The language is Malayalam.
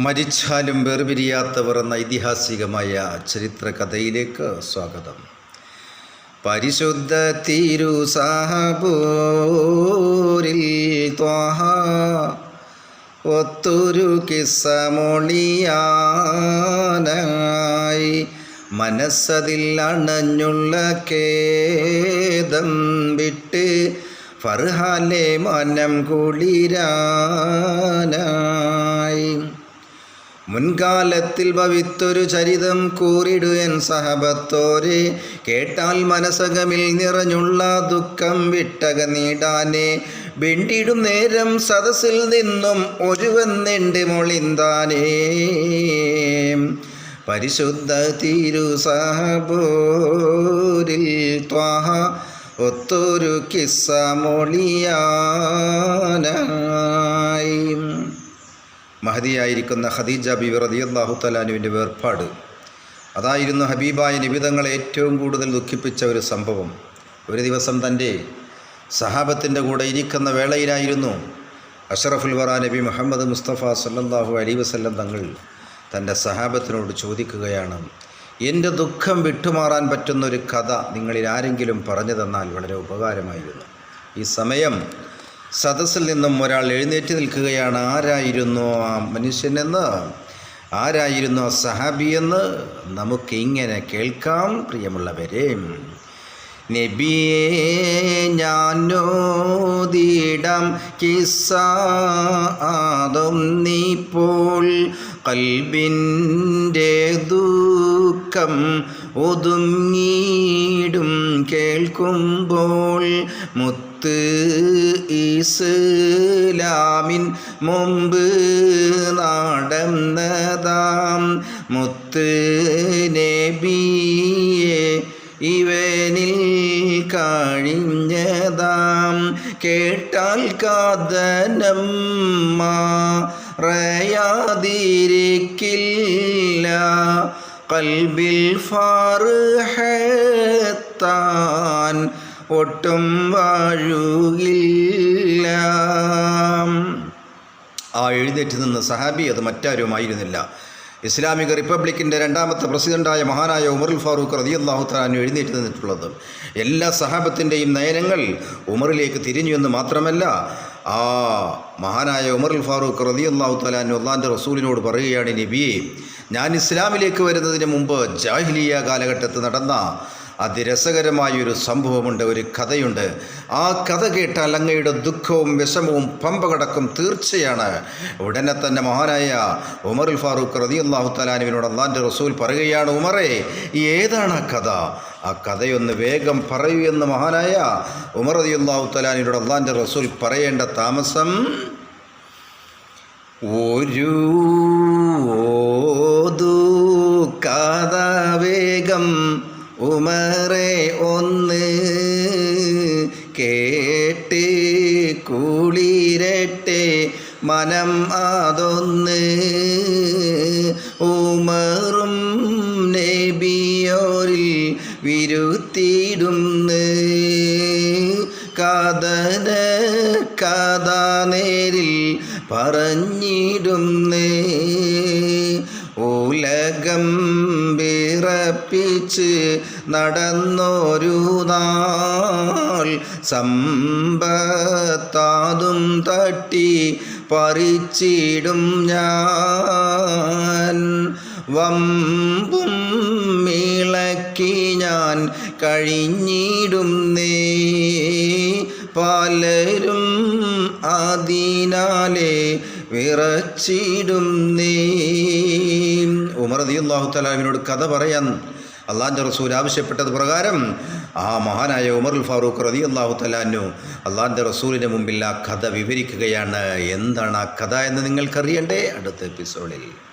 മരിച്ചാലും വേർപിരിയാത്തവർ എന്ന ഐതിഹാസികമായ ചരിത്ര കഥയിലേക്ക് സ്വാഗതം. പരിശുദ്ധ തിരു സാഹബൂരിൽ ത്വാഹ ഒത്തൊരു കിസ്സമൊളിയാനായി മനസ്സതിൽ അണഞ്ഞുള്ള കേദം വിട്ട് ഫർഹാലെ മനം കുളിരാനായി. മുൻകാലത്തിൽ ഭവിത്തൊരു ചരിതം കൂറിടുവൻ സഹബത്തോരെ. കേട്ടാൽ മനസകമിൽ നിറഞ്ഞുള്ള ദുഃഖം വിട്ടക നീടാനെ. വെണ്ടിടും നേരം സദസ്സിൽ നിന്നും ഒരുവന്നെണ്ട് മൊളിന്താനേ. പരിശുദ്ധ തീരു സഹബോരിൽ ത്വാഹ ഒത്തൊരു കിസ്സ മൊളിയാനായി. മഹതിയായിരിക്കുന്ന ഖദീജ ബിബി റതിയല്ലാഹു തലാനുവിന്റെ വേർപാട്. അതായിരുന്നു ഹബീബായ നിബിതങ്ങളെ ഏറ്റവും കൂടുതൽ ദുഃഖിപ്പിച്ച ഒരു സംഭവം. ഒരു ദിവസം തന്റെ സഹാബത്തിന്റെ കൂടെ ഇരിക്കുന്ന വേളയിലായിരുന്നു അഷറഫുൽ വറ നബി മുഹമ്മദ് മുസ്തഫ സല്ലാഹു അലി വസല്ലം തങ്ങൾ തന്റെ സഹാബത്തിനോട് ചോദിക്കുകയാണ് എന്റെ ദുഃഖം വിട്ടുമാറാൻ പറ്റുന്ന ഒരു കഥ നിങ്ങളിൽ ആരെങ്കിലും പറഞ്ഞു തന്നാൽ വളരെ ഉപകാരമായിരുന്നു. ഈ സമയം സദസ്സിൽ നിന്നും ഒരാൾ എഴുന്നേറ്റ് നിൽക്കുകയാണ്. ആരായിരുന്നു ആ മനുഷ്യനെന്ന്? ആരായിരുന്നു ആ സഹാബിയെന്ന്? നമുക്കിങ്ങനെ കേൾക്കാം പ്രിയമുള്ളവരെ. നബിയേ ഞാനോദിടം കിസ്സ നീപ്പോൾ കൽബിന്റെ ദുഃഖം ഒതുങ്ങിയിടും കേൾക്കുമ്പോൾ മുത്ത് ഇസ്ലാമിൻ മുമ്പ് നടന്നതാം. മുത്ത് നബിയെ ഇവനിൽ കഴിഞ്ഞതാം. കേട്ടാൽ കാതനമ്മ റയാതിരിക്കില്ല കൽബിൽ ഫാറുഹത്താൻ ഒട്ടും വാഴുകില്ല. ആ എഴുന്നേറ്റ് നിന്ന് സഹാബി അത് മറ്റാരുമായിരുന്നില്ല. ഇസ്ലാമിക റിപ്പബ്ലിക്കിന്റെ രണ്ടാമത്തെ പ്രസിഡന്റായ മഹാനായ ഉമറുൽ ഫാറൂഖ് റതിയല്ലാഹു താലാൻ എഴുന്നേറ്റ് നിന്നിട്ടുള്ളത്. എല്ലാ സഹാബത്തിന്റെയും നയനങ്ങൾ ഉമറിലേക്ക് തിരിഞ്ഞു എന്ന് മാത്രമല്ല ആ മഹാനായ ഉമറുൽ ഫാറൂഖ് റതിയല്ലാഹു താലാൻ ഒന്നാന്റെ റസൂലിനോട് പറയുകയാണ് നബിയെ ഞാൻ ഇസ്ലാമിലേക്ക് വരുന്നതിന് മുമ്പ് ജാഹിലിയ കാലഘട്ടത്ത് നടന്ന അതിരസകരമായൊരു സംഭവമുണ്ട് ഒരു കഥയുണ്ട്. ആ കഥ കേട്ടാൽ അങ്ങയുടെ ദുഃഖവും വിഷമവും പമ്പ കടക്കും തീർച്ചയാണ്. ഉടനെ തന്നെ മഹാനായ ഉമറുൽ ഫാറൂഖ് റതി അള്ളാഹു തലാനുവിനോട് അള്ളാന്റെ റസൂൽ പറയുകയാണ് ഉമറേ ഏതാണ് ആ കഥ? ആ കഥയൊന്ന് വേഗം പറയൂ എന്ന് മഹാനായ ഉമർ റതി അള്ളാഹു തലാനുവിനോട് അള്ളാന്റെ റസൂൽ പറയേണ്ട താമസം ഒരു കേട്ട് കുളിരട്ടെ മനം അതൊന്ന് ഉമറും നബിയോരിൽ വിരുത്തിയിടുന്ന്. കഥന കഥ നേരിൽ പറഞ്ഞിടുന്നേ. വിറപ്പിച്ച് നടന്നൊരു നാൾ സമ്പത്താതും തട്ടി പറിച്ചിടും ഞാൻ. വമ്പും മിളക്കി ഞാൻ കഴിഞ്ഞിടും നേ. പലരും അതിനാലെ വിറച്ചിടുന്നേ ഉമർ അള്ളാഹു തലാമിനോട് കഥ പറയാൻ അള്ളാഹിന്റെ റസൂൽ ആവശ്യപ്പെട്ടത് പ്രകാരം ആ മഹാനായ ഉമറുൽ ഫാറൂഖ് റതി അള്ളാഹു തലാനു അള്ളാഹിന്റെ റസൂലിന്റെ മുമ്പിൽ ആ കഥ വിവരിക്കുകയാണ്. എന്താണ് ആ കഥ എന്ന് നിങ്ങൾക്കറിയണ്ടേ? അടുത്ത എപ്പിസോഡിൽ.